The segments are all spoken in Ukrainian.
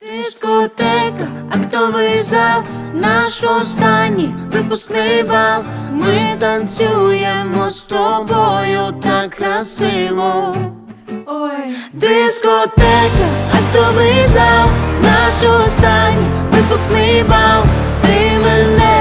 Дискотека, актовий зал, наш останній випускний бал. Ми танцюємо з тобою так красиво. Ой, Дискотека, актовий зал, наш останній випускний бал. Ти мене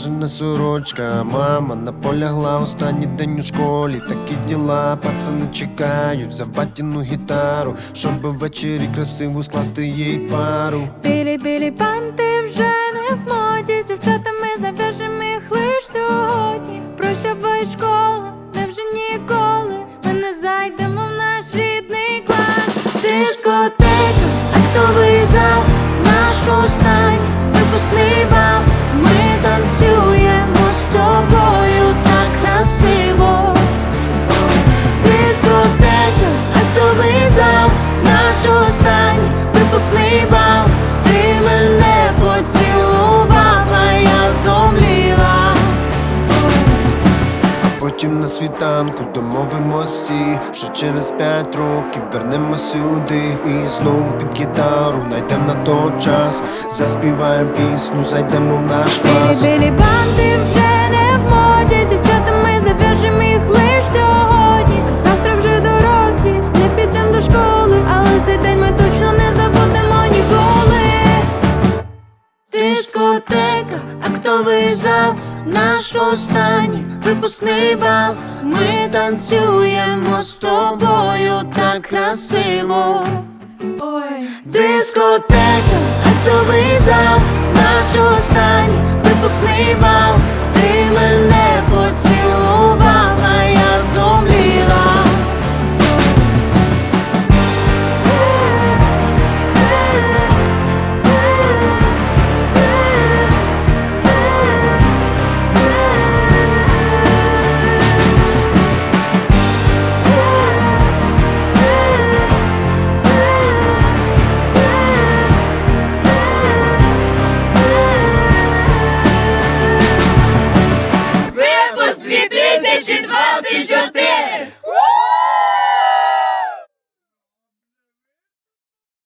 Наглажена сорочка, мама наполягла останній день у школі. Такі діла, пацани чекають за батіну гітару, щоб ввечері красиво скласти їй пару. білі-білі банти вже не в моді З дівчатами зав'яжем їх лиш сьогодні Прощавай школа, невже ніколи Ми не зайдемо в наш рідний клас Дискотека, актовий зал, наш Потім на світанку домовимось всі, що через п'ять років вернемо сюди. І знов під гітару найдем на той час, заспіваємо пісню, зайдемо в наш клас. Білі банди вже не в моді. З дівчатами зав'яжем їх лиш сьогодні. Завтра вже дорослі, не підемо до школи. Але цей день ми точно не забудемо ніколи. Дискотека, актовий зал, наш останній випускний бал. Ми танцюємо з тобою так красиво. Ой, Дискотека, актовий зал, наш останній випускний бал. Doce Judeu!